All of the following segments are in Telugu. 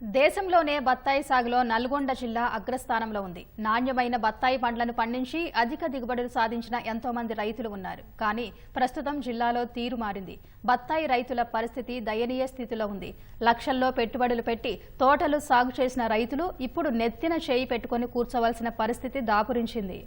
దేశంలోనే బత్తాయి సాగులో నల్గొండ జిల్లా అగ్రస్థానంలో ఉంది. నాణ్యమైన బత్తాయి పండ్లను పండించి అధిక దిగుబడులు సాధించిన ఎంతో మంది రైతులు ఉన్నారు. కానీ ప్రస్తుతం జిల్లాలో తీరు మారింది. బత్తాయి రైతుల పరిస్థితి దయనీయ స్థితిలో ఉంది. లక్షల్లో పెట్టుబడులు పెట్టి తోటలు సాగు చేసిన రైతులు ఇప్పుడు నెత్తిన చేయి పెట్టుకుని కూర్చోవలసిన పరిస్థితి దాపురించింది.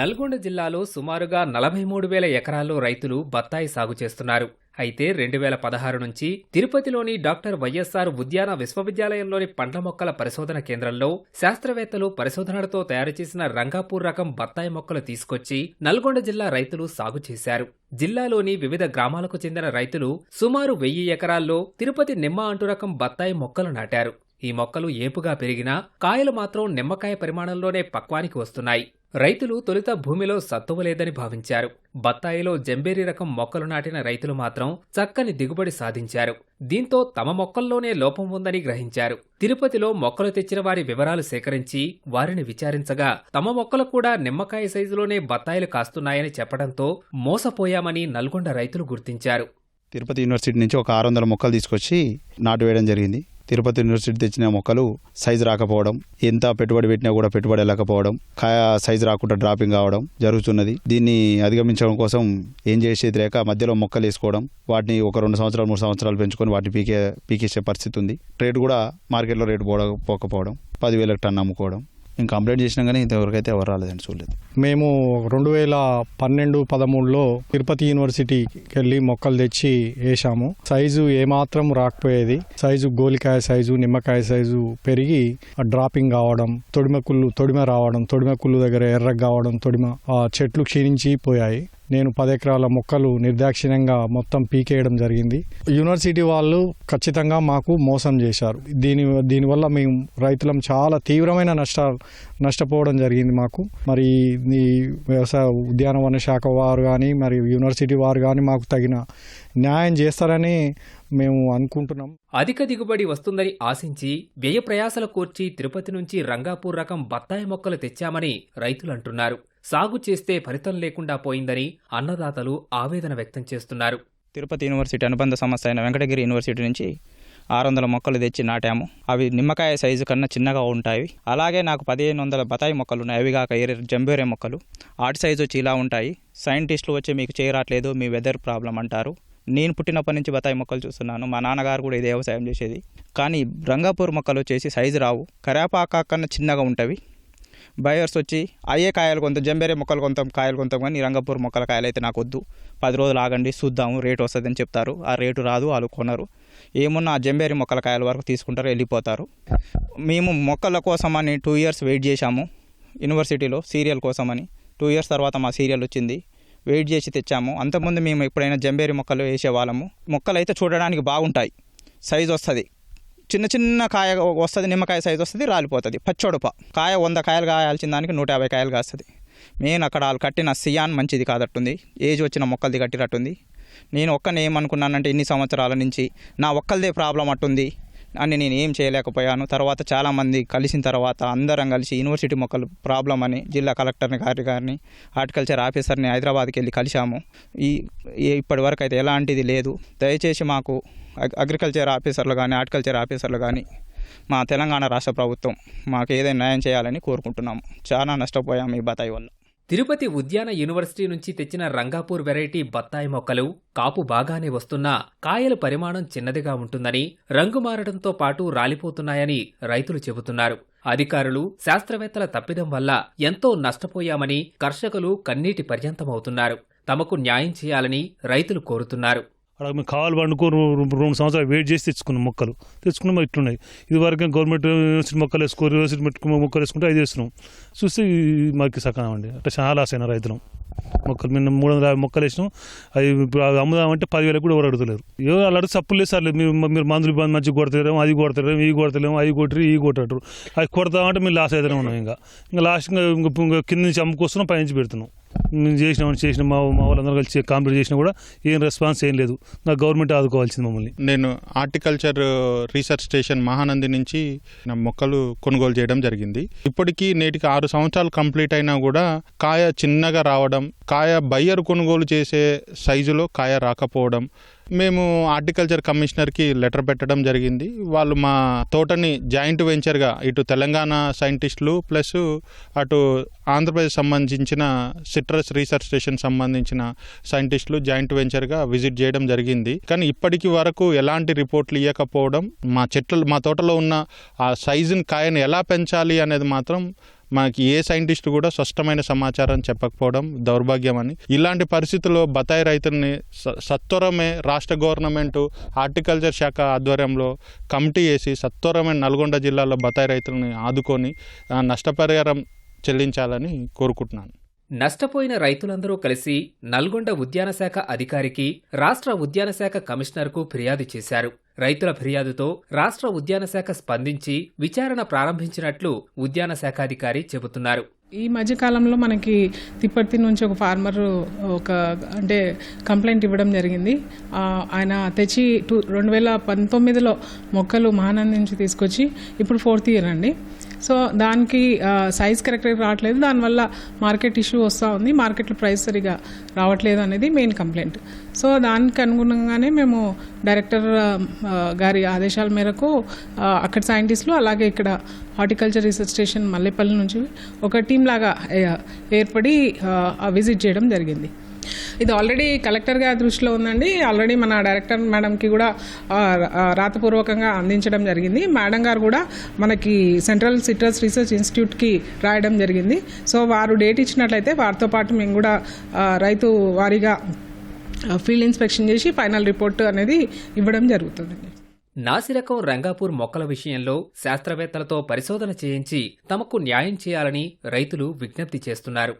నల్గొండ జిల్లాలో సుమారుగా నలభై మూడు వేల ఎకరాల్లో రైతులు బత్తాయి సాగు చేస్తున్నారు. అయితే రెండు వేల పదహారు నుంచి తిరుపతిలోని డాక్టర్ వైఎస్ఆర్ ఉద్యాన విశ్వవిద్యాలయంలోని పండ్ల మొక్కల పరిశోధన కేంద్రంలో శాస్త్రవేత్తలు పరిశోధనలతో తయారు చేసిన రంగాపూర్ రకం బత్తాయి మొక్కలు తీసుకొచ్చి నల్గొండ జిల్లా రైతులు సాగు చేశారు. జిల్లాలోని వివిధ గ్రామాలకు చెందిన రైతులు సుమారు వెయ్యి ఎకరాల్లో తిరుపతి నిమ్మ అంటు రకం బత్తాయి మొక్కలు నాటారు. ఈ మొక్కలు ఏపుగా పెరిగినా కాయలు మాత్రం నిమ్మకాయ పరిమాణంలోనే పక్వానికి వస్తున్నాయి. రైతులు తొలుత భూమిలో సత్తువ లేదని భావించారు. బత్తాయిలో జంబేరి రకం మొక్కలు నాటిన రైతులు మాత్రం చక్కని దిగుబడి సాధించారు. దీంతో తమ మొక్కల్లోనే లోపం ఉందని గ్రహించారు. తిరుపతిలో మొక్కలు తెచ్చిన వారి వివరాలు సేకరించి వారిని విచారించగా తమ మొక్కలు కూడా నిమ్మకాయ సైజులోనే బత్తాయిలు కాస్తున్నాయని చెప్పడంతో మోసపోయామని నల్గొండ రైతులు గుర్తించారు. తిరుపతి యూనివర్సిటీ నుంచి ఒక ఆరు వందల మొక్కలు తీసుకొచ్చి నాటు వేయడం జరిగింది. తిరుపతి యూనివర్సిటీ తెచ్చిన మొక్కలు సైజు రాకపోవడం ఎంత పెట్టుబడి పెట్టినా కూడా పెట్టుబడి వెళ్ళకపోవడం కాయ సైజు రాకుండా డ్రాపింగ్ కావడం జరుగుతున్నది. దీన్ని అధిగమించడం కోసం ఏం చేసేది లేక మధ్యలో మొక్కలు వేసుకోవడం వాటిని ఒక రెండు సంవత్సరాలు మూడు సంవత్సరాలు పెంచుకొని వాటిని పీకే పీకేసే పరిస్థితి ఉంది. రేటు కూడా మార్కెట్లో రేటు పోకపోవడం పదివేలకు టన్ అమ్ముకోవడం. నేను కంప్లైంట్ చేసినా కానీ ఇంతవరకైతే ఎవరు రాలేదండి చూడలేదు. మేము రెండు వేల పన్నెండు పదమూడులో తిరుపతి యూనివర్సిటీకి వెళ్ళి మొక్కలు తెచ్చి వేసాము సైజు ఏమాత్రం రాకపోయేది. సైజు గోలికాయ సైజు నిమ్మకాయ సైజు పెరిగి డ్రాపింగ్ కావడం తొడిమ కుళ్ళు తొడిమ రావడం తొడిమ కుళ్ళు దగ్గర ఎర్ర కావడం తొడిమ ఆ చెట్లు క్షీణించి పోయాయి నేను పది ఎకరాల మొక్కలు నిర్దాక్షిణ్యంగా మొత్తం పీకేయడం జరిగింది. యూనివర్సిటీ వాళ్ళు ఖచ్చితంగా మాకు మోసం చేశారు. దీని దీనివల్ల మేము రైతులం చాలా తీవ్రమైన నష్టాలు నష్టపోవడం జరిగింది మాకు. మరి ఈ వ్యవసాయ ఉద్యానవన శాఖ వారు కానీ మరి యూనివర్సిటీ వారు కానీ మాకు తగిన న్యాయం చేస్తారని మేము అనుకుంటున్నాం. అధిక దిగుబడి వస్తుందని ఆశించి వ్యయ ప్రయాసల కోర్చి తిరుపతి నుంచి రంగాపూర్ రకం బత్తాయి మొక్కలు తెచ్చామని రైతులు అంటున్నారు సాగు చేస్తే ఫలితం లేకుండా పోయిందని అన్నదాతలు ఆవేదన వ్యక్తం చేస్తున్నారు. తిరుపతి యూనివర్సిటీ అనుబంధ సంస్థ అయిన వెంకటగిరి యూనివర్సిటీ నుంచి ఆరు వందల మొక్కలు తెచ్చి నాటాము. అవి నిమ్మకాయ సైజు కన్నా చిన్నగా ఉంటాయి. అలాగే నాకు పదిహేను వందల బతాయి మొక్కలు ఉన్నాయి అవి కాక ఎర్ర జంబేరే మొక్కలు. ఆటి సైజు వచ్చి ఇలా ఉంటాయి. సైంటిస్టులు వచ్చి మీకు చేయరాట్లేదు మీ వెదర్ ప్రాబ్లం అంటారు. నేను పుట్టినప్పటి నుంచి బతాయి మొక్కలు చూస్తున్నాను. మా నాన్నగారు కూడా ఇదే వ్యవసాయం చేసేది. కానీ రంగాపూర్ మొక్కలు వచ్చేసి సైజు రావు. కరేపాకా కన్నా చిన్నగా ఉంటవి. బయర్స్ వచ్చి అయ్యే కాయలు కొంత జంబేరే మొక్కలు కొంత కాయలు కొంత కానీ రంగపూర్ మొక్కల కాయలు అయితే నాకు వద్దు. పది రోజులు ఆగండి చూద్దాము రేటు వస్తుందని చెప్తారు. ఆ రేటు రాదు వాళ్ళు కొనరు. ఏమున్నా ఆ జంబేరి మొక్కల కాయల వరకు తీసుకుంటారు వెళ్ళిపోతారు. మేము మొక్కల కోసమని టూ ఇయర్స్ వెయిట్ చేశాము యూనివర్సిటీలో సీరియల్ కోసమని. టూ ఇయర్స్ తర్వాత మా సీరియల్ వచ్చింది. వెయిట్ చేసి తెచ్చాము. అంతకుముందు మేము ఎప్పుడైనా జంబేరి మొక్కలు వేసేవాళ్ళము మొక్కలు అయితే చూడడానికి బాగుంటాయి. సైజ్ వస్తుంది. చిన్న చిన్న కాయ వస్తుంది నిమ్మకాయ సైజు వస్తుంది రాలిపోతుంది. పచ్చొడప కాయ వంద కాయలు కాయాల్సిన దానికి నూట యాభై కాయలు కాస్తుంది. మెయిన్ అక్కడ వాళ్ళు కట్టిన సియాన్ మంచిది కాదట్టుంది. ఏజ్ వచ్చిన మొక్కలది కట్టినట్టుంది. నేను ఒక్కనే ఏమనుకున్నానంటే ఇన్ని సంవత్సరాల నుంచి నా ఒక్కరిదే ప్రాబ్లం అట్టుంది. అని నేను ఏం చేయలేకపోయాను. తర్వాత చాలామంది కలిసిన తర్వాత అందరం కలిసి యూనివర్సిటీ మొక్కలు ప్రాబ్లం అని జిల్లా కలెక్టర్ని గారి గారిని హార్టికల్చర్ ఆఫీసర్ని హైదరాబాద్కి వెళ్ళి కలిశాము. ఈ ఇప్పటి వరకు అయితే ఎలాంటిది లేదు. దయచేసి మాకు అగ్రికల్చర్ ఆఫీసర్లు కానీ హార్టికల్చర్ ఆఫీసర్లు కానీ మా తెలంగాణ రాష్ట్ర ప్రభుత్వం మాకు ఏదైనా న్యాయం చేయాలని కోరుకుంటున్నాము. చాలా నష్టపోయాము ఈ బతాయి వల్ల. తిరుపతి ఉద్యాన యూనివర్సిటీ నుంచి తెచ్చిన రంగాపూర్ వెరైటీ బత్తాయి మొక్కలు కాపు బాగానే వస్తున్నా కాయల పరిమాణం చిన్నదిగా ఉంటుందని రంగు మారడంతో పాటు రాలిపోతున్నాయని రైతులు చెబుతున్నారు. అధికారులు శాస్త్రవేత్తల తప్పిదం వల్ల ఎంతో నష్టపోయామని కర్షకులు కన్నీటి పర్యంతమవుతున్నారు. తమకు న్యాయం చేయాలని రైతులు కోరుతున్నారు. అక్కడ మేము కావాలి పండుకో రెండు సంవత్సరాలు వెయిట్ చేసి తెచ్చుకున్నాం మొక్కలు. తెచ్చుకున్నాం ఇట్లున్నాయి. ఇది వరకు గవర్నమెంట్ యూనివర్సిటీ మొక్కలు వేసుకో యూనివర్సిటీ మొక్కలు వేసుకుంటే అది వేస్తున్నాం చూస్తే మాకు సకాలం అండి. అంటే చాలా లాస్ అయినా రైతులం. మొక్కలు మేము మూడు వందల యాభై మొక్కలు వేసినాం. అది ఇప్పుడు అవి అమ్ముదామంటే పదివేలకు కూడా ఎవరు అడుగుతలేరు. ఏదో వాళ్ళు అడిగితే సప్పులు లేదు సార్ మీరు మీరు మందులు మంచి మంచిగా కొడతలేము అది కొడతలేము ఇవి కొడతలేము అవి కొట్టరు ఇవి కొట్టరు అవి కొడతామంటే మేము లాస్ అవుతూనే ఉన్నాం ఇంకా. ఇంకా లాస్ట్ ఇంకా కింద నుంచి అమ్ముకొస్తున్నాం పైనుంచి పెడుతున్నాం. మేము చేసినామని చేసిన మా మా వాళ్ళందరూ కలిసి కాంప్లీట్ చేసినా కూడా ఏం రెస్పాన్స్ ఏం లేదు. నా గవర్నమెంట్ ఆదుకోవాల్సింది మమ్మల్ని. నేను హార్టికల్చర్ రీసెర్చ్ స్టేషన్ మహానంది నుంచి నా మొక్కలు కొనుగోలు చేయడం జరిగింది. ఇప్పటికీ నేటికి ఆరు సంవత్సరాలు కంప్లీట్ అయినా కూడా కాయ చిన్నగా రావడం కాయ బయ్యర్ కొనుగోలు చేసే సైజులో కాయ రాకపోవడం మేము హార్టికల్చర్ కమిషనర్కి లెటర్ పెట్టడం జరిగింది. వాళ్ళు మా తోటని జాయింట్ వెంచర్గా ఇటు తెలంగాణ సైంటిస్టులు ప్లస్ అటు ఆంధ్రప్రదేశ్ సంబంధించిన సిట్రస్ రీసెర్చ్ స్టేషన్ సంబంధించిన సైంటిస్టులు జాయింట్ వెంచర్గా విజిట్ చేయడం జరిగింది. కానీ ఇప్పటికి వరకు ఎలాంటి రిపోర్ట్లు ఇవ్వకపోవడం మా చెట్లు మా తోటలో ఉన్న ఆ సైజుని కాయను ఎలా పెంచాలి అనేది మాత్రం మనకి ఏ సైంటిస్ట్ కూడా స్పష్టమైన సమాచారం చెప్పకపోవడం దౌర్భాగ్యం అని ఇలాంటి పరిస్థితుల్లో బతాయి రైతుల్ని స- సత్వరమే రాష్ట్ర గవర్నమెంట్ హార్టికల్చర్ శాఖ ఆధ్వర్యంలో కమిటీ వేసి సత్వరమే నల్గొండ జిల్లాలో బతాయి రైతుల్ని ఆదుకొని నష్టపరిహారం చెల్లించాలని కోరుకుంటున్నాను. నష్టపోయిన రైతులందరూ కలిసి నల్గొండ ఉద్యాన శాఖ అధికారికి రాష్ట్ర ఉద్యాన శాఖ కమిషనర్కు ఫిర్యాదు చేశారు. రైతుల ఫిర్యాదుతో రాష్ట్ర ఉద్యాన శాఖ స్పందించి విచారణ ప్రారంభించినట్లు ఉద్యానశాఖాధికారి చెబుతున్నారు. ఈ మధ్యకాలంలో మనకి తిప్పర్తి నుంచి ఒక ఫార్మర్ ఒక అంటే కంప్లైంట్ ఇవ్వడం జరిగింది. ఆయన తెచ్చి టూ రెండు వేల పంతొమ్మిదిలో మొక్కలు మహానంది నుంచి తీసుకొచ్చి ఇప్పుడు ఫోర్త్ ఇయర్ అండి. సో దానికి సైజ్ కరెక్ట్గా రావట్లేదు. దానివల్ల మార్కెట్ ఇష్యూ వస్తూ ఉంది. మార్కెట్లో ప్రైస్ సరిగా రావట్లేదు అనేది మెయిన్ కంప్లైంట్ సో దానికి అనుగుణంగానే మేము డైరెక్టర్ గారి ఆదేశాల మేరకు అక్కడ సైంటిస్టులు అలాగే ఇక్కడ హార్టికల్చర్ రీసెర్చ్ స్టేషన్ మల్లెపల్లి నుంచి ఒక టీం లాగా ఏర్పడి విజిట్ చేయడం జరిగింది. ఇది ఆల్రెడీ కలెక్టర్ గారి దృష్టిలో ఉందండి. ఆల్రెడీ మన డైరెక్టర్ మేడంకి కూడా రాతపూర్వకంగా అందించడం జరిగింది. మేడం గారు కూడా మనకి సెంట్రల్ సిట్రస్ రీసెర్చ్ ఇన్స్టిట్యూట్కి రాయడం జరిగింది. సో వారు డేట్ ఇచ్చినట్లయితే వారితో పాటు మేము కూడా రైతు వారీగా ఫీల్డ్ ఇన్స్పెక్షన్ చేసి ఫైనల్ రిపోర్ట్ అనేది ఇవ్వడం జరుగుతుందండి. నాసిరకం రంగాపూర్ మొక్కల విషయంలో శాస్త్రవేత్తలతో పరిశోధన చేయించి తమకు న్యాయం చేయాలని రైతులు విజ్ఞప్తి చేస్తున్నారు.